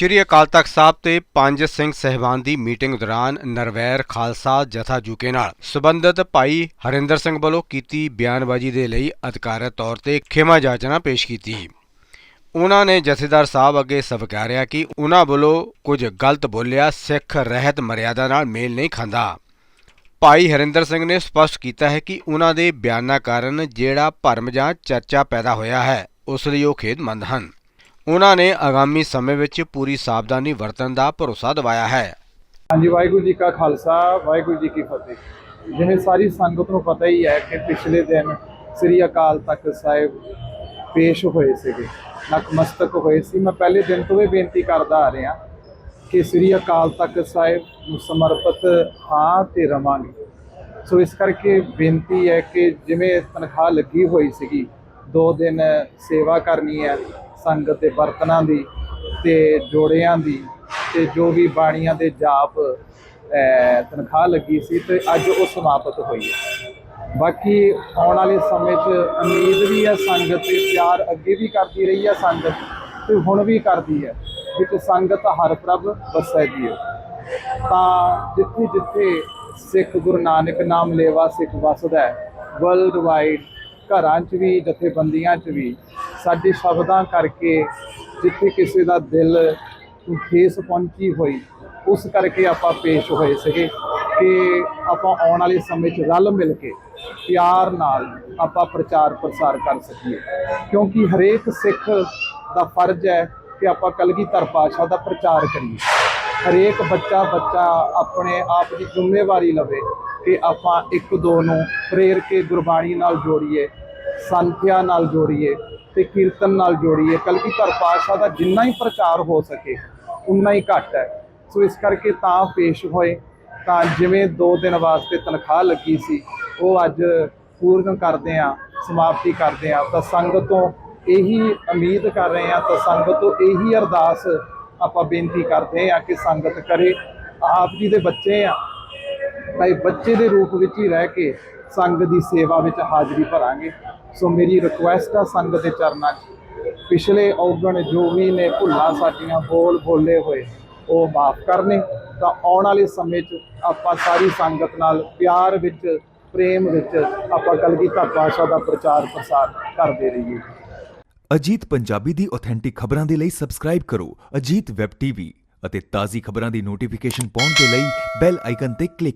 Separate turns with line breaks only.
ਸ਼੍ਰੀ ਅਕਾਲ ਤਖਤ ਸਾਹਿਬ ਤੇ ਪੰਜ ਸਿੰਘ ਸਹਿਬਾਨ ਦੀ ਮੀਟਿੰਗ ਦੌਰਾਨ ਨਰਵੈਰ ਖਾਲਸਾ ਜਥਾ ਜੁਕੇ ਨਾਲ ਸਬੰਧਤ ਭਾਈ ਹਰਿੰਦਰ ਸਿੰਘ ਵੱਲੋਂ ਕੀਤੀ ਬਿਆਨਬਾਜ਼ੀ ਦੇ ਲਈ ਅਧਿਕਾਰਤ ਤੌਰ ਤੇ ਖਿਮਾ ਜਾਚਨਾ ਪੇਸ਼ ਕੀਤੀ। ਉਹਨਾਂ ਨੇ ਜਥੇਦਾਰ ਸਾਹਿਬ ਅੱਗੇ ਸਵਕਾਰਿਆ ਕਿ ਉਹਨਾਂ ਵੱਲੋਂ ਕੁਝ ਗਲਤ ਬੋਲਿਆ, ਸਿੱਖ ਰਹਿਤ ਮਰਿਆਦਾ ਨਾਲ ਮੇਲ ਨਹੀਂ ਖਾਂਦਾ। ਭਾਈ ਹਰਿੰਦਰ ਸਿੰਘ ਨੇ ਸਪਸ਼ਟ ਕੀਤਾ ਹੈ ਕਿ ਉਹਨਾਂ ਦੇ ਬਿਆਨਾਂ ਕਾਰਨ ਜਿਹੜਾ ਭਰਮ ਜਾਂ ਚਰਚਾ ਪੈਦਾ ਹੋਇਆ ਹੈ, ਉਸ ਲਈ ਉਹ ਖੇਦਮੰਦ ਹਨ। ਉਹਨਾਂ ਨੇ ਆਗਾਮੀ ਸਮੇਂ ਵਿੱਚ ਪੂਰੀ ਸਾਵਧਾਨੀ ਵਰਤਣ ਦਾ ਭਰੋਸਾ ਦਿਵਾਇਆ ਹੈ।
ਹਾਂਜੀ, ਵਾਹਿਗੁਰੂ ਜੀ ਕਾ ਖਾਲਸਾ, ਵਾਹਿਗੁਰੂ ਜੀ ਕੀ ਫਤਿਹ। ਜਿਵੇਂ ਸਾਰੀ ਸੰਗਤ ਨੂੰ ਪਤਾ ਹੀ ਹੈ ਕਿ ਪਿਛਲੇ ਦਿਨ ਸ੍ਰੀ ਅਕਾਲ ਤਖਤ ਸਾਹਿਬ ਪੇਸ਼ ਹੋਏ ਸੀਗੇ, ਨਤਮਸਤਕ ਹੋਏ ਸੀ। ਮੈਂ ਪਹਿਲੇ ਦਿਨ ਤੋਂ ਇਹ ਬੇਨਤੀ ਕਰਦਾ ਆ ਰਿਹਾ ਕਿ ਸ੍ਰੀ ਅਕਾਲ ਤਖਤ ਸਾਹਿਬ ਨੂੰ ਸਮਰਪਿਤ ਹਾਂ ਤੇ ਰਵਾਂਗੇ। ਸੋ ਇਸ ਕਰਕੇ ਬੇਨਤੀ ਹੈ ਕਿ ਜਿਵੇਂ ਤਨਖਾਹ ਲੱਗੀ ਹੋਈ ਸੀਗੀ, ਦੋ ਦਿਨ ਸੇਵਾ ਕਰਨੀ ਹੈ ਸੰਗਤ ਦੇ ਬਰਤਨਾਂ ਦੀ ਤੇ ਜੋੜਿਆਂ ਦੀ ਤੇ ਜੋ ਵੀ ਬਾਣੀਆਂ ਦੇ ਜਾਪ ਤਨਖਾਹ ਲੱਗੀ ਸੀ ਤੇ ਅੱਜ ਉਹ ਸਮਾਪਤ ਹੋਈ ਹੈ। ਬਾਕੀ ਆਉਣ ਵਾਲੇ ਸਮੇਂ 'ਚ ਉਮੀਦ ਵੀ ਹੈ ਸੰਗਤ ਤੇ ਪਿਆਰ ਅੱਗੇ ਵੀ ਕਰਦੀ ਰਹੀ ਹੈ ਸੰਗਤ ਤੇ ਹੁਣ ਵੀ ਕਰਦੀ ਹੈ, ਵਿੱਚ ਸੰਗਤ ਹਰ ਪ੍ਰਭ ਵਸੈ ਹੈ ਤਾਂ ਜਿੱਥੇ ਜਿੱਥੇ ਸਿੱਖ ਗੁਰੂ ਨਾਨਕ ਨਾਮ ਲੇਵਾ ਸਿੱਖ ਵਸਦਾ ਹੈ ਵਰਲਡ ਵਾਈਡ ਘਰਾਂ 'ਚ ਵੀ, ਜਥੇਬੰਦੀਆਂ 'ਚ ਵੀ, ਸਾਡੇ ਸ਼ਬਦਾਂ ਕਰਕੇ ਜਿੱਥੇ ਕਿਸੇ ਦਾ ਦਿਲ ਨੂੰ ਠੇਸ ਪਹੁੰਚੀ ਹੋਈ, ਉਸ ਕਰਕੇ ਆਪਾਂ ਪੇਸ਼ ਹੋਏ ਸੀਗੇ ਕਿ ਆਪਾਂ ਆਉਣ ਵਾਲੇ ਸਮੇਂ 'ਚ ਰਲ ਮਿਲ ਕੇ ਪਿਆਰ ਨਾਲ ਆਪਾਂ ਪ੍ਰਚਾਰ ਪ੍ਰਸਾਰ ਕਰ ਸਕੀਏ। ਕਿਉਂਕਿ ਹਰੇਕ ਸਿੱਖ ਦਾ ਫਰਜ਼ ਹੈ ਕਿ ਆਪਾਂ ਕਲਗੀਧਰ ਪਾਸ਼ਾ ਦਾ ਪ੍ਰਚਾਰ ਕਰੀਏ। ਹਰੇਕ ਬੱਚਾ ਬੱਚਾ ਆਪਣੇ ਆਪ ਦੀ ਜ਼ਿੰਮੇਵਾਰੀ ਲਵੇ ਕਿ ਆਪਾਂ ਇੱਕ ਦੋ ਨੂੰ ਪ੍ਰੇਰ ਕੇ ਗੁਰਬਾਣੀ ਨਾਲ ਜੋੜੀਏ ਸੰਥਿਆ ਨਾਲ ਜੋੜੀਏ ਤੇ ਕੀਰਤਨ ਨਾਲ ਜੋੜੀਏ ਕਲਗੀਧਰ ਪਾਤਸ਼ਾਹ ਦਾ ਜਿੰਨਾ ਹੀ ਪ੍ਰਚਾਰ ਹੋ ਸਕੇ, ਉਨਾ ਹੀ ਘੱਟ ਹੈ। ਸੋ ਇਸ ਕਰਕੇ ਤਾਂ ਪੇਸ਼ ਹੋਏ, ਤਾਂ ਜਿਵੇਂ 2 ਦਿਨ ਵਾਸਤੇ ਤਨਖਾਹ ਲੱਗੀ ਸੀ, ਉਹ ਅੱਜ ਪੂਰਨ ਕਰਦੇ ਆ ਸਮਾਪਤੀ ਕਰਦੇ ਆ ਤਾਂ ਸੰਗਤ ਤੋਂ ਇਹੀ ਉਮੀਦ ਕਰ ਰਹੇ ਆ ਤਾਂ ਸੰਗਤ ਤੋਂ ਇਹੀ ਅਰਦਾਸ ਆਪਾਂ ਬੇਨਤੀ ਕਰਦੇ ਆ ਕਿ ਸੰਗਤ ਕਰੇ। ਆਪ ਜੀ ਦੇ ਬੱਚੇ ਆ ਤਾਂ ਇਹ ਬੱਚੇ ਦੇ ਰੂਪ ਵਿੱਚ ਹੀ ਰਹਿ ਕੇ ਸੰਗਤ ਦੀ ਸੇਵਾ ਵਿੱਚ ਹਾਜ਼ਰੀ ਭਰਾਂਗੇ। ਸੋ ਮੇਰੀ ਰਿਕੁਐਸਟ ਆ ਸੰਗਤ ਦੇ ਚਰਨਾਂ 'ਚ ਪਿਛਲੇ ਔਗਣ ਜੋ ਵੀ ਨੇ ਭੁੱਲਾਂ ਸਾਡੀਆਂ ਬੋਲ ਬੋਲੇ ਹੋਏ, ਉਹ ਮਾਫ ਕਰਨੇ। ਤਾਂ ਆਉਣ ਵਾਲੇ ਸਮੇਂ 'ਚ ਆਪਾਂ ਸਾਰੀ ਸੰਗਤ ਨਾਲ ਪਿਆਰ ਵਿੱਚ, ਪ੍ਰੇਮ ਵਿੱਚ ਆਪਾਂ ਕਲਗੀਧਰ ਪਾਸ਼ਾ ਦਾ ਪ੍ਰਚਾਰ ਪ੍ਰਸਾਰ ਕਰਦੇ ਰਹੀਏ।
ਅਜੀਤ ਪੰਜਾਬੀ ਦੀ ਆਥੈਂਟਿਕ ਖਬਰਾਂ ਦੇ ਲਈ ਸਬਸਕ੍ਰਾਈਬ ਕਰੋ ਅਜੀਤ ਵੈਬ ਟੀਵੀ ਅਤੇ ਤਾਜ਼ੀ ਖਬਰਾਂ ਦੀ ਨੋਟੀਫਿਕੇਸ਼ਨ ਪਾਉਣ ਦੇ ਲਈ ਬੈਲ ਆਈਕਨ ਤੇ ਕਲਿੱਕ